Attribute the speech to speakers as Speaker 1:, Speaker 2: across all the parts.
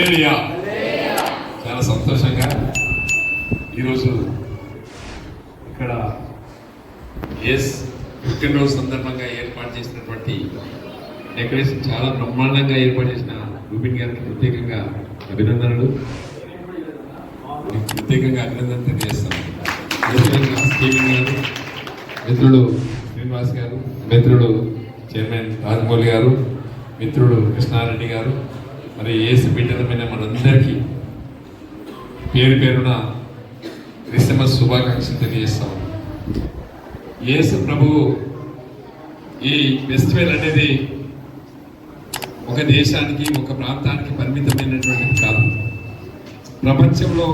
Speaker 1: హల్లెలూయా. చాలా సంతోషంగా ఈరోజు ఇక్కడ ఎస్ పుట్టినరోజు సందర్భంగా ఏర్పాటు చేసినటువంటి డెకరేషన్ చాలా బ్రహ్మాండంగా ఏర్పాటు చేసిన రూబిన్ గారికి ప్రత్యేకంగా అభినందనలు. ప్రత్యేకంగా అభినందన తెలియజేస్తాను. గారు మిత్రుడు శ్రీనివాస్ గారు మిత్రుడు చైర్మన్ రాజమౌళి గారు మిత్రుడు కృష్ణారెడ్డి గారు మరి ఏసు బిడ్డలమైన మనందరికీ పేరు పేరున క్రిస్టమస్ శుభాకాంక్షలు తెలియజేస్తాం యేసు ప్రభువు ఈ ఫెస్టివల్ అనేది ఒక దేశానికి ఒక ప్రాంతానికి పరిమితమైనటువంటిది కాదు. ప్రపంచంలో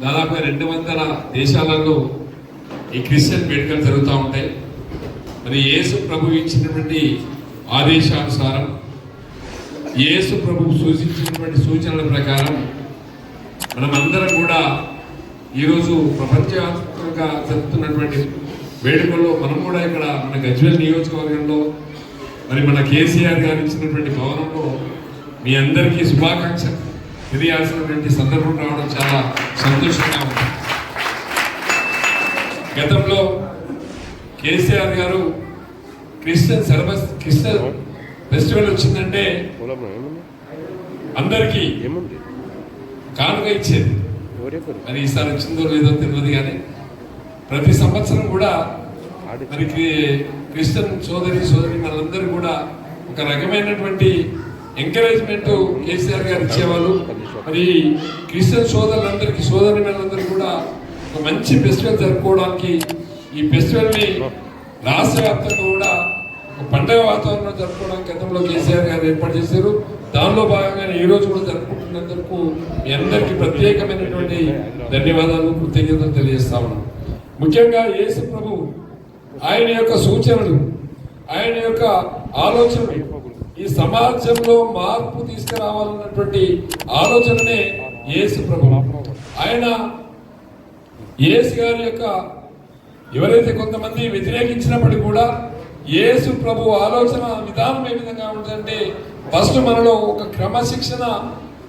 Speaker 1: దాదాపు రెండు వందల దేశాలలో ఈ క్రిస్టియన్ వేడుకలు జరుగుతూ ఉంటాయి. మరి యేసు ప్రభు ఇచ్చినటువంటి ఆదేశానుసారం యేసు ప్రభు సూచించినటువంటి సూచనల ప్రకారం మనమందరం కూడా ఈరోజు ప్రపంచవ్యాప్తంగా జరుగుతున్నటువంటి వేడుకల్లో మనం కూడా ఇక్కడ మన గజ్వేల్ నియోజకవర్గంలో మరి మన కేసీఆర్ గారు ఇచ్చినటువంటి భవనంలో మీ అందరికీ శుభాకాంక్ష తెలియాల్సినటువంటి సందర్భం రావడం చాలా సంతోషంగా ఉంది. గతంలో కేసీఆర్ గారు క్రిస్టియన్ సర్వస్ క్రిస్టియన్ ఫెస్టివల్ వచ్చిందంటే అందరికీ
Speaker 2: ఏముంది?
Speaker 1: కానుక ఇచ్చేది. మరి ఈసారి వచ్చిందో లేదో తెలియదు కానీ ప్రతి సంవత్సరం కూడా మరి క్రి- క్రిస్టియన్ సోదరి సోదరి మనందరూ కూడా ఒక రకమైనటువంటి ఎంకరేజ్మెంట్ కేసీఆర్ గారు ఇచ్చేవాళ్ళు. మరి క్రిస్టియన్ సోదరులందరికీ సోదరి మనందరూ కూడా ఒక మంచి ఫెస్టివల్ జరుపుకోవడానికి ఈ ఫెస్టివల్ని రాష్ట్ర వ్యాప్తంగా కూడా పండగ వాతావరణం జరుపుకోవడానికి గతంలో కేసీఆర్ గారు ఏర్పాటు చేశారు. దానిలో భాగంగానే ఈ రోజు కూడా జరుపుకుంటున్నందుకు మీ అందరికీ ప్రత్యేకమైనటువంటి ధన్యవాదాలు కృతజ్ఞతలు తెలియజేస్తా ఉన్నాం. ముఖ్యంగా యేసు ప్రభు ఆయన యొక్క సూచనలు ఆయన యొక్క ఆలోచనలు ఈ సమాజంలో మార్పు తీసుకురావాలన్నటువంటి ఆలోచననే యేసు ప్రభు. ఆయన యేసు గారి యొక్క ఎవరైతే కొంతమంది వ్యతిరేకించినప్పటికీ కూడా యేసు ప్రభు ఆలోచన విధానం ఏ విధంగా ఉంటుందంటే ఫస్ట్ మనలో ఒక క్రమశిక్షణ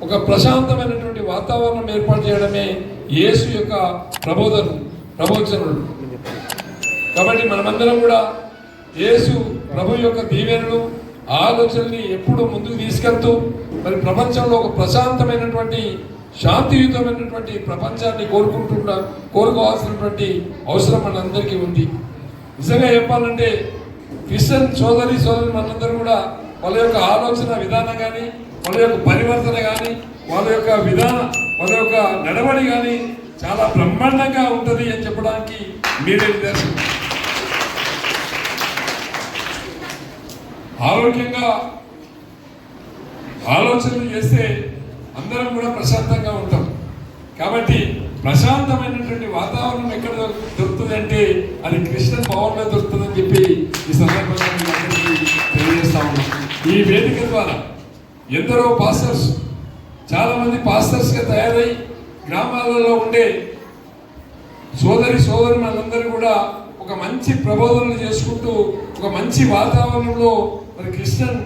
Speaker 1: ఒక ప్రశాంతమైనటువంటి వాతావరణం ఏర్పాటు చేయడమే యేసు యొక్క ప్రబోధన ప్రబోధనుడు కాబట్టి మనమందరం కూడా యేసు ప్రభు యొక్క దీవెనలు ఆలోచనని ఎప్పుడు ముందుకు తీసుకెళ్తూ మరి ప్రపంచంలో ఒక ప్రశాంతమైనటువంటి శాంతియుతమైనటువంటి ప్రపంచాన్ని కోరుకుంటున్న కోరుకోవాల్సినటువంటి అవసరం మనందరికీ ఉంది. నిజంగా చెప్పాలంటే క్రిస్టియన్ సోదరి సోదరి మనందరూ కూడా వాళ్ళ యొక్క ఆలోచన విధానం కానీ వాళ్ళ యొక్క పరివర్తన కానీ వాళ్ళ యొక్క విధానం వాళ్ళ యొక్క నడవడి కానీ చాలా బ్రహ్మాండంగా ఉంటుంది అని చెప్పడానికి మీరే నిదర్శనం ఆరోగ్యంగా ఆలోచనలు చేస్తే అందరం కూడా ప్రశాంతంగా ఉంటాం. కాబట్టి ప్రశాంతమైనటువంటి వాతావరణం ఎక్కడ దొరుకుతుంది అంటే అది కృష్ణ పవర్లో దొరుకుతుందని చెప్పి ఈ సందర్భంగా తెలియజేస్తా ఉన్నాం ఈ వేదిక ద్వారా ఎందరో పాస్టర్స్ చాలామంది పాస్టర్స్గా తయారై గ్రామాలలో ఉండే సోదరి సోదరి మనందరూ కూడా ఒక మంచి ప్రబోధనలు చేసుకుంటూ ఒక మంచి వాతావరణంలో మరి క్రిస్టియన్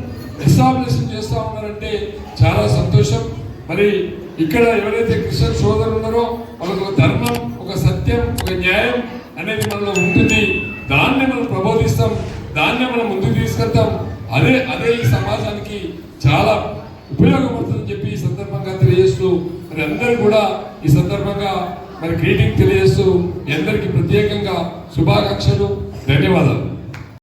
Speaker 1: ఎస్టాబ్లిష్మెంట్ చేస్తూ ఉన్నారంటే చాలా సంతోషం. మరి ఇక్కడ ఎవరైతే క్రిస్టియన్ సోదరులు ఉన్నారో వాళ్ళకు ఒక ధర్మం ఒక సత్యం ఒక న్యాయం అనేది మనలో ఉంటుంది. దాన్ని మనం ప్రబోధిస్తాం. దాన్ని మనం ముందుకు తీసుకెళ్తాం. అదే అదే ఈ సమాజానికి చాలా ఉపయోగపడుతుందని చెప్పి ఈ సందర్భంగా తెలియజేస్తూ మరి అందరూ కూడా ఈ సందర్భంగా మరి గ్రీటింగ్ తెలియజేస్తూ అందరికీ ప్రత్యేకంగా శుభాకాంక్షలు. ధన్యవాదాలు.